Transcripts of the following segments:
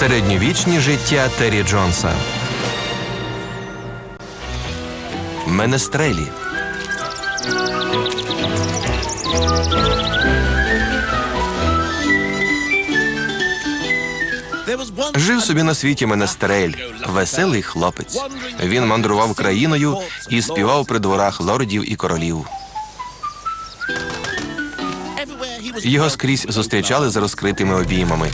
Середньовічні життя Террі Джонса. Менестрелі. Жив собі на світі менестрель, веселий хлопець. Він мандрував країною і співав при дворах лордів і королів. Його скрізь зустрічали з розкритими обіймами.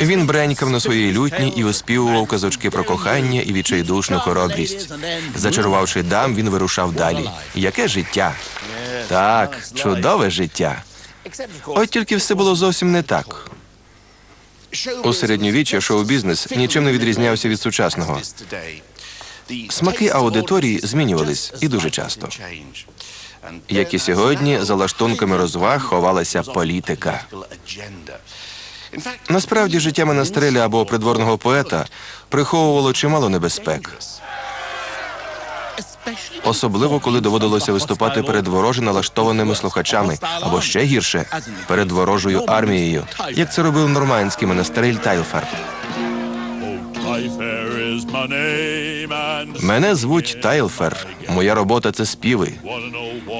Він бренькав на своїй лютні і оспівував казочки про кохання і відчайдушну хоробрість. Зачарувавши дам, він вирушав далі. Яке життя? Так, чудове життя. От тільки все було зовсім не так. У середньовіччя шоу-бізнес нічим не відрізнявся від сучасного. Смаки аудиторії змінювались і дуже часто. Як і сьогодні, за лаштунками розваг ховалася політика. Насправді, життя менестреля або придворного поета приховувало чимало небезпек, особливо коли доводилося виступати перед вороже налаштованими слухачами, або ще гірше перед ворожою армією, як це робив нормандський менестрель Тайлфер. Мене звуть Тайлфер. Моя робота це співи.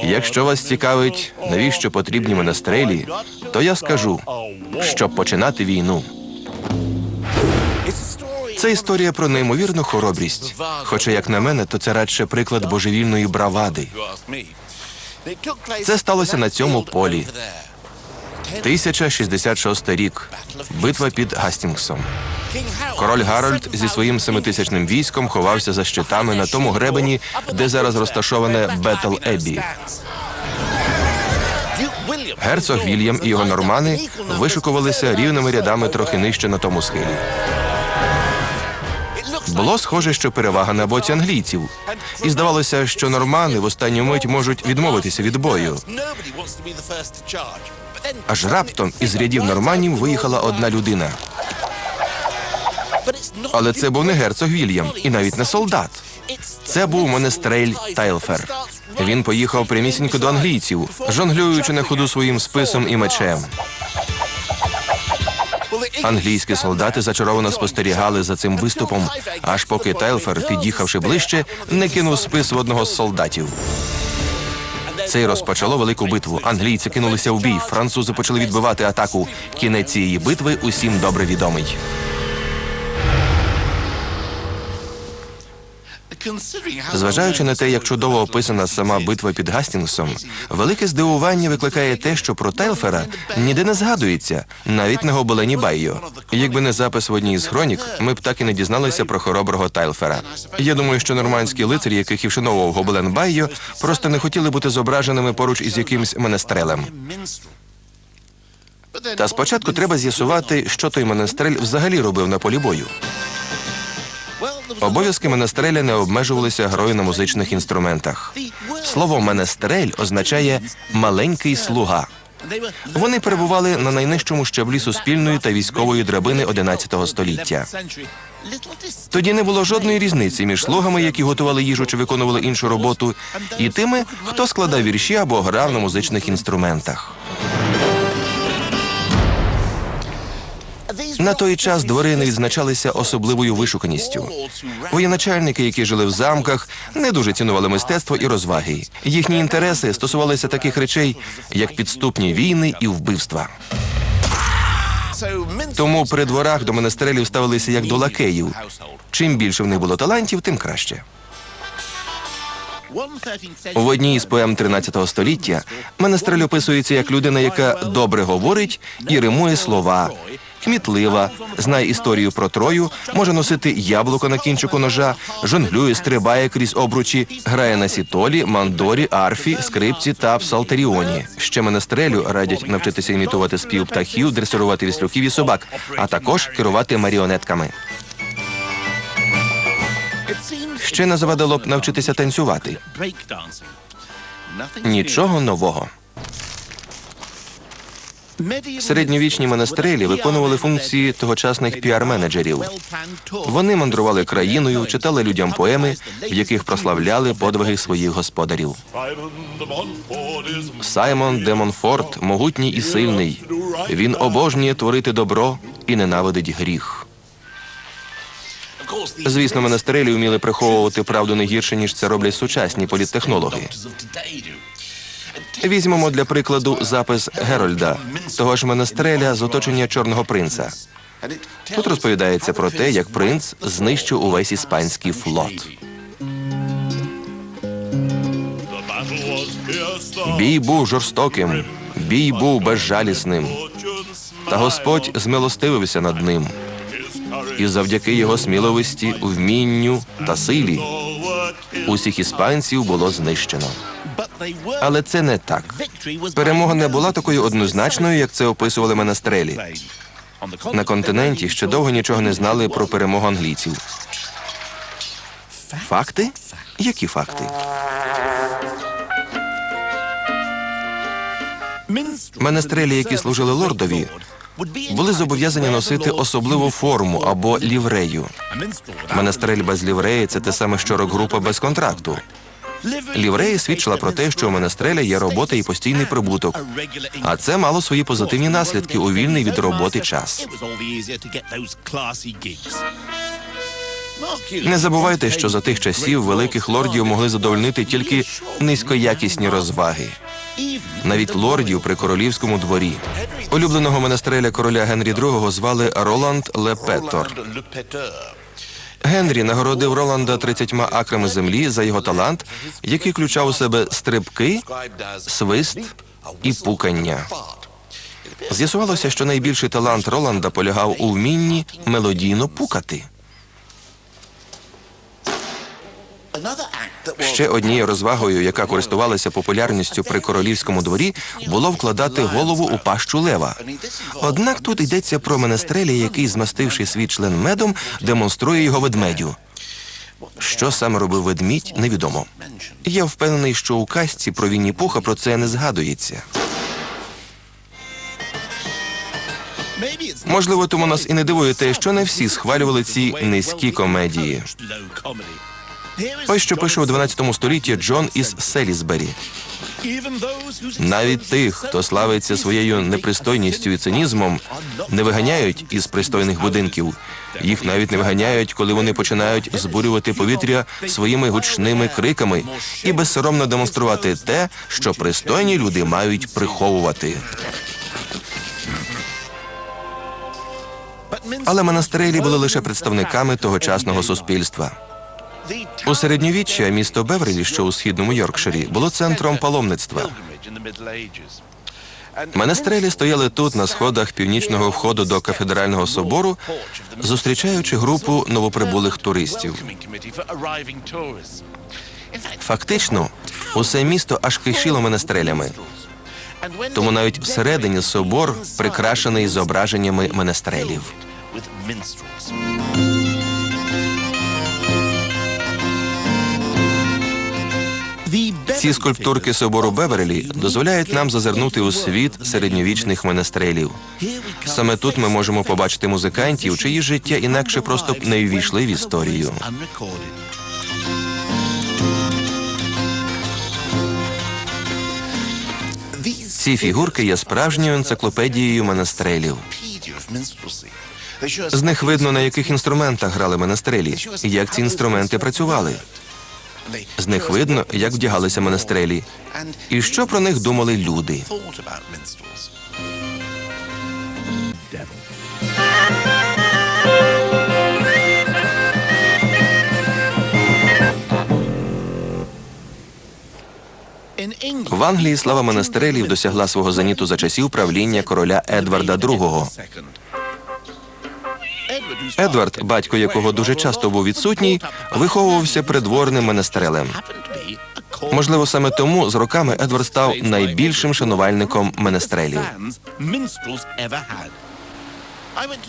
Якщо вас цікавить, навіщо потрібні менестрелі, то я скажу, щоб починати війну. Це історія про неймовірну хоробрість. Хоча, як на мене, то це радше приклад божевільної бравади. Це сталося на цьому полі. 1066 рік. Битва під Гастінгсом. Король Гарольд зі своїм семитисячним військом ховався за щитами на тому гребені, де зараз розташоване Бетл Еббі. Герцог Вільям і його нормани вишикувалися рівними рядами трохи нижче на тому схилі. Було схоже, що перевага на боці англійців, і здавалося, що нормани в останню мить можуть відмовитися від бою. Аж раптом із рядів норманів виїхала одна людина. Але це був не герцог Вільям і навіть не солдат. Це був менестрель Тайлфер. Він поїхав прямісінько до англійців, жонглюючи на ходу своїм списом і мечем. Англійські солдати зачаровано спостерігали за цим виступом, аж поки Тайлфер, під'їхавши ближче, не кинув спис в одного з солдатів. Це й розпочало велику битву. Англійці кинулися в бій. Французи почали відбивати атаку. Кінець цієї битви усім добре відомий. Зважаючи на те, як чудово описана сама битва під Гастінгсом, велике здивування викликає те, що про Тайлфера ніде не згадується, навіть на гобелені Байо. Якби не запис в одній з хронік, ми б так і не дізналися про хороброго Тайлфера. Я думаю, що нормандські лицарі, яких і вшановував гобелен Байо, просто не хотіли бути зображеними поруч із якимсь менестрелем. Та спочатку треба з'ясувати, що той менестрель взагалі робив на полі бою. Обов'язки менестреля не обмежувалися грою на музичних інструментах. Слово менестрель означає маленький слуга. Вони перебували на найнижчому щаблі суспільної та військової драбини 11 століття. Тоді не було жодної різниці між слугами, які готували їжу чи виконували іншу роботу, і тими, хто складав вірші або грав на музичних інструментах. На той час двори не відзначалися особливою вишуканістю. Воєначальники, які жили в замках, не дуже цінували мистецтво і розваги. Їхні інтереси стосувалися таких речей, як підступні війни і вбивства. Тому при дворах до менестрелів ставилися як до лакеїв. Чим більше в них було талантів, тим краще. В одній із поем 13 століття менестрель описується як людина, яка добре говорить і римує слова, кмітлива, знає історію про Трою, може носити яблуко на кінчику ножа, жонглює, стрибає крізь обручі, грає на сітолі, мандорі, арфі, скрипці та псалтеріоні. Ще менестрелю радять навчитися імітувати спів птахів, дресирувати віслюків і собак, а також керувати маріонетками. Ще не завадило б навчитися танцювати. Нічого нового. Середньовічні монастирі виконували функції тогочасних піар-менеджерів. Вони мандрували країною, читали людям поеми, в яких прославляли подвиги своїх господарів. Саймон де Монфорт могутній і сильний. Він обожнює творити добро і ненавидить гріх. Звісно, монастирі вміли приховувати правду не гірше, ніж це роблять сучасні політтехнологи. Візьмемо для прикладу запис Герольда, того ж монастиреля з оточення Чорного принца. Тут розповідається про те, як принц знищив увесь іспанський флот. Бій був жорстоким, бій був безжалісним, та Господь змилостивився над ним. І завдяки його сміливості, вмінню та силі усіх іспанців було знищено. Але це не так. Перемога не була такою однозначною, як це описували монастирелі. На континенті ще довго нічого не знали про перемогу англійців. Факти? Які факти? Монастирелі, які служили лордові, були зобов'язані носити особливу форму або ліврею. Монастирель без лівреї це те саме, що рок-група без контракту. Ліврея свідчила про те, що у монастиреля є робота і постійний прибуток. А це мало свої позитивні наслідки у вільний від роботи час. Не забувайте, що за тих часів великих лордів могли задовольнити тільки низькоякісні розваги, навіть лордів при королівському дворі. Улюбленого монастиреля короля Генрі II звали Роланд Лепетор. Генрі нагородив Роланда 30 акрами землі за його талант, який включав у себе стрибки, свист і пукання. З'ясувалося, що найбільший талант Роланда полягав у вмінні мелодійно пукати. Ще однією розвагою, яка користувалася популярністю при королівському дворі, було вкладати голову у пащу лева. Однак тут йдеться про менестрелі, який, змастивши свій член медом, демонструє його ведмедю. Що саме робив ведмідь, невідомо. Я впевнений, що у казці про Вінні Пуха про це не згадується. Можливо, тому нас і не дивує те, що не всі схвалювали ці низькі комедії. Ось що пише у 12 столітті Джон із Селісбері. Навіть тих, хто славиться своєю непристойністю і цинізмом, не виганяють із пристойних будинків. Їх навіть не виганяють, коли вони починають збурювати повітря своїми гучними криками і безсоромно демонструвати те, що пристойні люди мають приховувати. Але монастирелі були лише представниками тогочасного суспільства. У середньовіччя місто Беверлі, що у східному Йоркширі, було центром паломництва. Монастирелі стояли тут на сходах північного входу до кафедрального собору, зустрічаючи групу новоприбулих туристів. Фактично, усе місто аж кишіло монастирелями. Тому навіть всередині собор прикрашений зображеннями монастирелів. Ці скульптурки собору Беверлі дозволяють нам зазирнути у світ середньовічних монастирелів. Саме тут ми можемо побачити музикантів, чиї життя інакше просто б не ввійшли в історію. Ці фігурки є справжньою енциклопедією монастирелів. З них видно, на яких інструментах грали монастирелі, і як ці інструменти працювали. З них видно, як вдягалися монастирелі, і що про них думали люди. В Англії слава монастирелів досягла свого зеніту за часів правління короля Едварда II. Едвард, батько якого дуже часто був відсутній, виховувався придворним монастирелем. Можливо, саме тому з роками Едвард став найбільшим шанувальником менестрелів.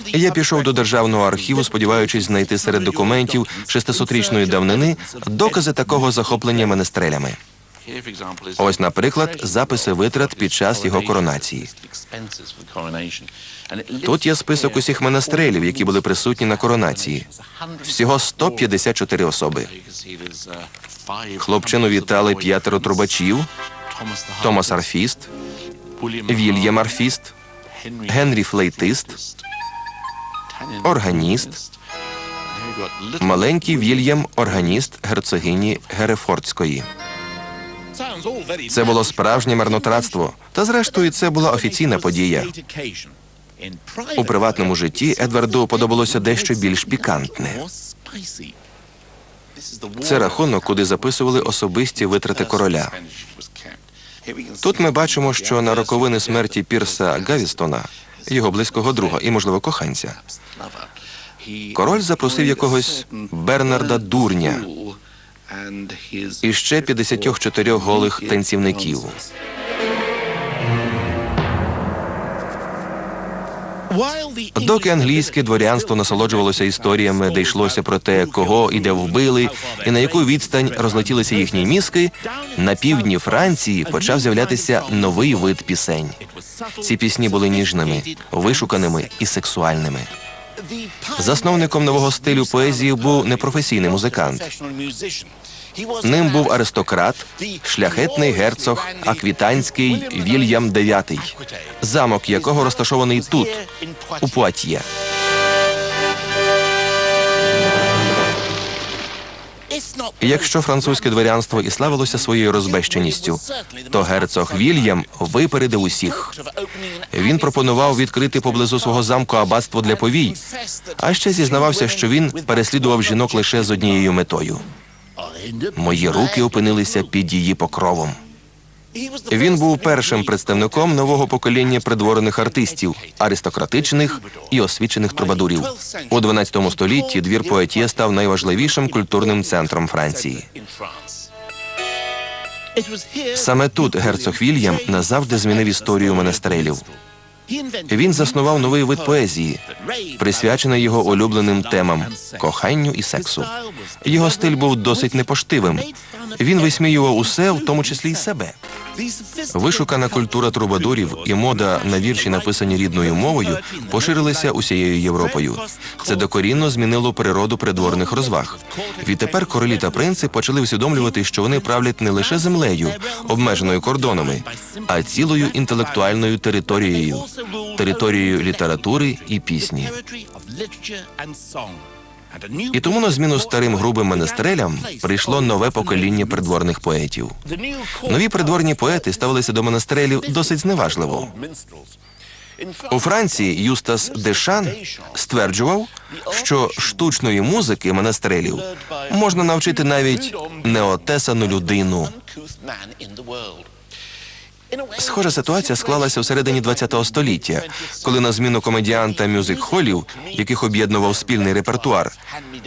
Я пішов до державного архіву, сподіваючись знайти серед документів 600-річної давнини докази такого захоплення менестрелями. Ось, наприклад, записи витрат під час його коронації. Тут є список усіх монастирів, які були присутні на коронації. Всього 154 особи. Хлопчину вітали п'ятеро трубачів, Томас Арфіст, Вільям Арфіст, Генрі Флейтист, органіст, маленький Вільям органіст герцогині Герефордської. Це було справжнє марнотратство. Та зрештою, це була офіційна подія. У приватному житті Едварду подобалося дещо більш пікантне. Це рахунок, куди записували особисті витрати короля. Тут ми бачимо, що на роковини смерті Пірса Гавістона, його близького друга і, можливо, коханця, король запросив якогось Бернарда Дурня і ще 54 голих танцівників. Доки англійське дворянство насолоджувалося історіями, де йшлося про те, кого і де вбили, і на яку відстань розлетілися їхні мізки, на півдні Франції почав з'являтися новий вид пісень. Ці пісні були ніжними, вишуканими і сексуальними. Засновником нового стилю поезії був непрофесійний музикант. Ним був аристократ, шляхетний герцог Аквітанський Вільям IX, замок якого розташований тут, у Якщо французьке дворянство і славилося своєю розбещеністю, то герцог Вільям випередив усіх. Він пропонував відкрити поблизу свого замку аббатство для повій, а ще зізнавався, що він переслідував жінок лише з однією метою. Мої руки опинилися під її покровом. Він був першим представником нового покоління придворних артистів, аристократичних і освічених трубадурів. У 12 столітті двір Поетє став найважливішим культурним центром Франції. Саме тут герцог Вільям назавжди змінив історію монастирелів. Він заснував новий вид поезії, присвячений його улюбленим темам коханню і сексу. Його стиль був досить непоштивим. Він висміював усе, в тому числі й себе. Вишукана культура трубадурів і мода на вірші, написані рідною мовою, поширилися усією Європою. Це докорінно змінило природу придворних розваг. Відтепер королі та принци почали усвідомлювати, що вони правлять не лише землею, обмеженою кордонами, а цілою інтелектуальною територією, територією літератури і пісні. І тому на зміну старим грубим монастирелям прийшло нове покоління придворних поетів. Нові придворні поети ставилися до монастирелів досить зневажливо. У Франції Юстас Дешан стверджував, що штучної музики монастирелів можна навчити навіть неотесану людину. Схожа ситуація склалася у середині ХХ століття, коли на зміну комедіан та мюзик-холів, яких об'єднував спільний репертуар,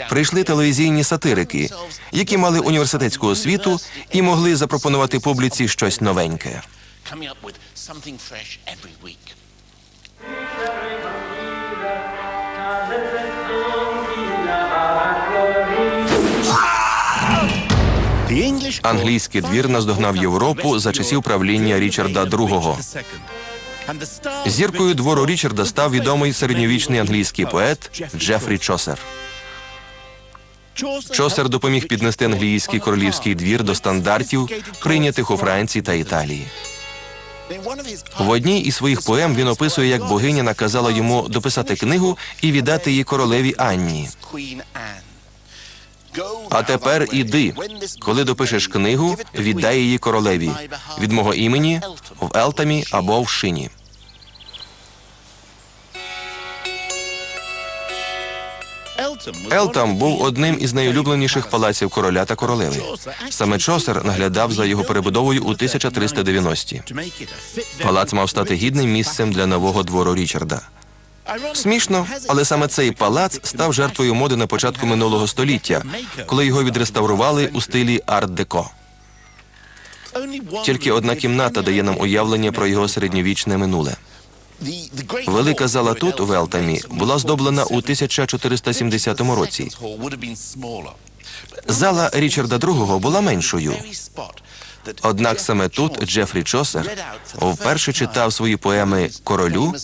прийшли телевізійні сатирики, які мали університетську освіту і могли запропонувати публіці щось новеньке. fresh every week. Англійський двір наздогнав Європу за часів правління Річарда II. Зіркою двору Річарда став відомий середньовічний англійський поет Джефрі Чосер. Чосер допоміг піднести англійський королівський двір до стандартів, прийнятих у Франції та Італії. В одній із своїх поем він описує, як богиня наказала йому дописати книгу і віддати її королеві Анні. А тепер іди. Коли допишеш книгу, віддай її королеві від мого імені в Елтамі або в Шині. Елтам був одним із найулюбленіших палаців короля та королеви. Саме Чосер наглядав за його перебудовою у 1390-ті. Палац мав стати гідним місцем для нового двору Річарда. Смішно, але саме цей палац став жертвою моди на початку минулого століття, коли його відреставрували у стилі арт-деко. Тільки одна кімната дає нам уявлення про його середньовічне минуле. Велика зала тут, у Велтамі, була здоблена у 1470 році. Зала Річарда II була меншою. Однак саме тут Джефрі Чосер вперше читав свої поеми королю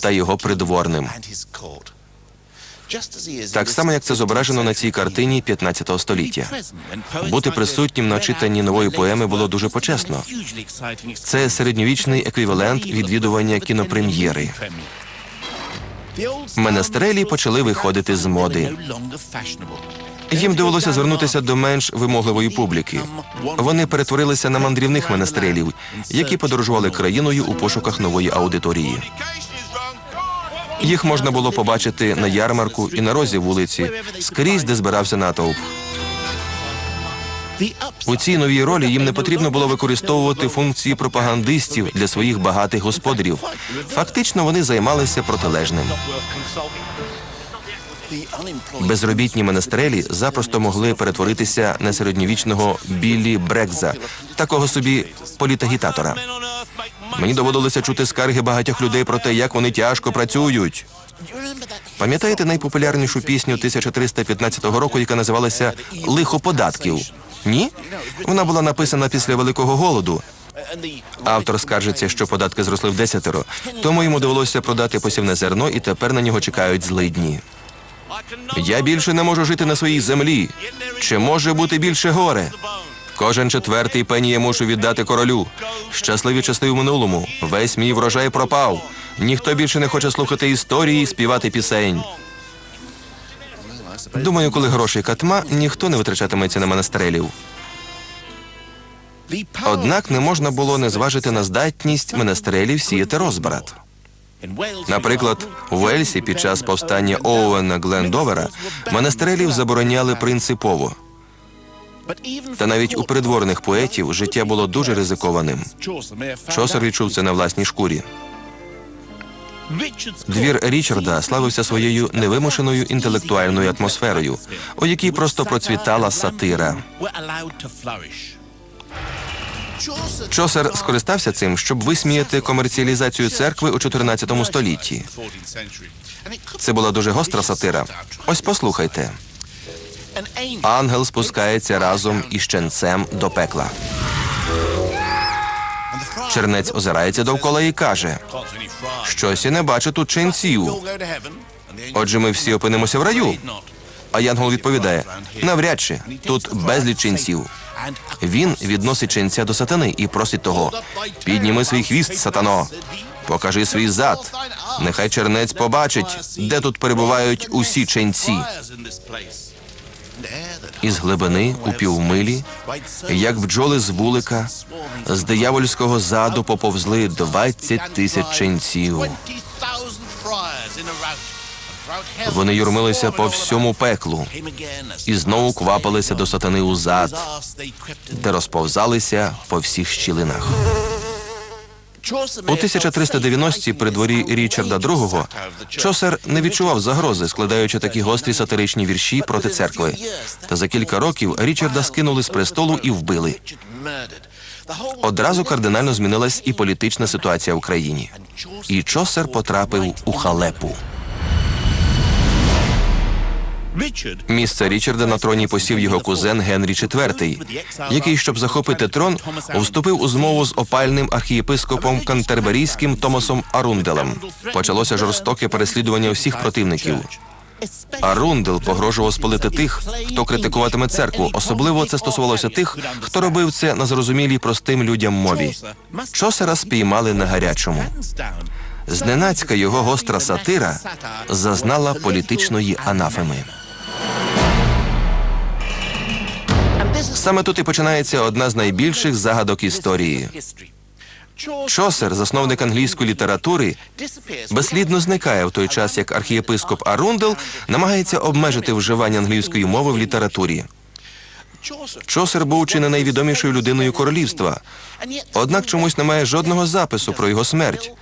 та його придворним. Так само, як це зображено на цій картині 15 століття. Бути присутнім на читанні нової поеми було дуже почесно. Це середньовічний еквівалент відвідування кінопрем'єри. Менестрелі почали виходити з моди. Їм довелося звернутися до менш вимогливої публіки. Вони перетворилися на мандрівних менестрелів, які подорожували країною у пошуках нової аудиторії. Їх можна було побачити на ярмарку і на розі вулиці, скрізь, де збирався натовп. У цій новій ролі їм не потрібно було використовувати функції пропагандистів для своїх багатих господарів. Фактично, вони займалися протилежним. Безробітні менестрелі запросто могли перетворитися на середньовічного Біллі Брекза, такого собі політагітатора. Мені доводилося чути скарги багатьох людей про те, як вони тяжко працюють. Пам'ятаєте найпопулярнішу пісню 1315 року, яка називалася Лихо податків? Ні? Вона була написана після великого голоду. Автор скаржиться, що податки зросли в десятеро, тому йому довелося продати посівне зерно, і тепер на нього чекають злидні. Я більше не можу жити на своїй землі. Чи може бути більше горе? Кожен четвертий пені я мушу віддати королю. Щасливі часи в минулому. Весь мій врожай пропав. Ніхто більше не хоче слухати історії і співати пісень. Думаю, коли грошей катма, ніхто не витрачатиметься на менестрелів. Однак не можна було не зважити на здатність менестрелів сіяти розбрат. Наприклад, у Вельсі під час повстання Оуена Глендовера менестрелів забороняли принципово. Та навіть у придворних поетів життя було дуже ризикованим. Чосер відчув це на власній шкурі. Двір Річарда славився своєю невимушеною інтелектуальною атмосферою, у якій просто процвітала сатира. Чосер скористався цим, щоб висміяти комерціалізацію церкви у 14 столітті. Це була дуже гостра сатира. Ось послухайте. Ангел спускається разом із ченцем до пекла. Чернець озирається довкола і каже: щось я не бачу тут ченців. Отже, ми всі опинимося в раю. А Янгол відповідає: навряд чи тут безліч ченців. Він відносить ченця до сатани і просить того: підніми свій хвіст, сатано, покажи свій зад. Нехай чернець побачить, де тут перебувають усі ченці. Із глибини у півмилі, як бджоли з вулика, з диявольського заду поповзли 20 тисяч ченців. Вони юрмилися по всьому пеклу і знову квапилися до сатани у зад, де розповзалися по всіх щілинах. У 1390-ті при дворі Річарда II Чосер не відчував загрози, складаючи такі гострі сатиричні вірші проти церкви. Та за кілька років Річарда скинули з престолу і вбили. Одразу кардинально змінилась і політична ситуація в країні. І Чосер потрапив у халепу. Місце Річарда на троні посів його кузен Генрі IV, який, щоб захопити трон, вступив у змову з опальним архієпископом Кантерберійським Томасом Арунделем. Почалося жорстоке переслідування всіх противників. Арундел погрожував спалити тих, хто критикуватиме церкву. Особливо це стосувалося тих, хто робив це на зрозумілій простим людям мові. Чосера спіймали на гарячому. Зненацька його гостра сатира зазнала політичної анафеми. Саме тут і починається одна з найбільших загадок історії. Чосер, засновник англійської літератури, безслідно зникає в той час, як архієпископ Арундел намагається обмежити вживання англійської мови в літературі. Чосер був чи не найвідомішою людиною королівства, однак чомусь немає жодного запису про його смерть.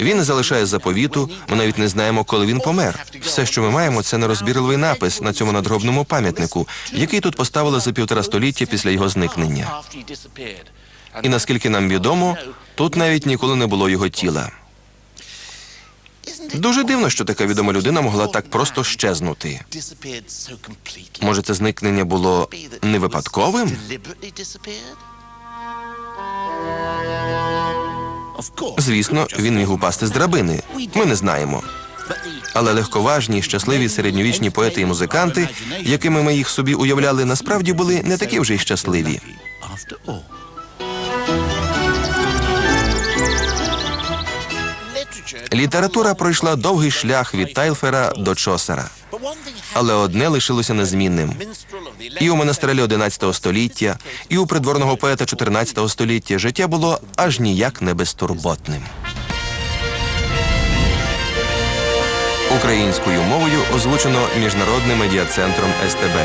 Він не залишає заповіту, ми навіть не знаємо, коли він помер. Все, що ми маємо, це нерозбірливий напис на цьому надгробному пам'ятнику, який тут поставили за півтора століття після його зникнення. І наскільки нам відомо, тут навіть ніколи не було його тіла. Дуже дивно, що така відома людина могла так просто щезнути. Може, це зникнення було не випадковим? Звісно, він міг упасти з драбини. Ми не знаємо. Але легковажні, щасливі середньовічні поети і музиканти, якими ми їх собі уявляли, насправді були не такі вже й щасливі. Література пройшла довгий шлях від Тайлфера до Чосера. Але одне лишилося незмінним. І у монастирелі 11 століття, і у придворного поета 14 століття життя було аж ніяк не безтурботним. Українською мовою озвучено міжнародним медіацентром СТБ.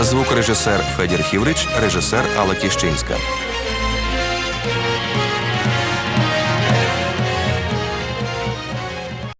Звукорежисер Федір Хіврич, режисер Алла Кіщинська.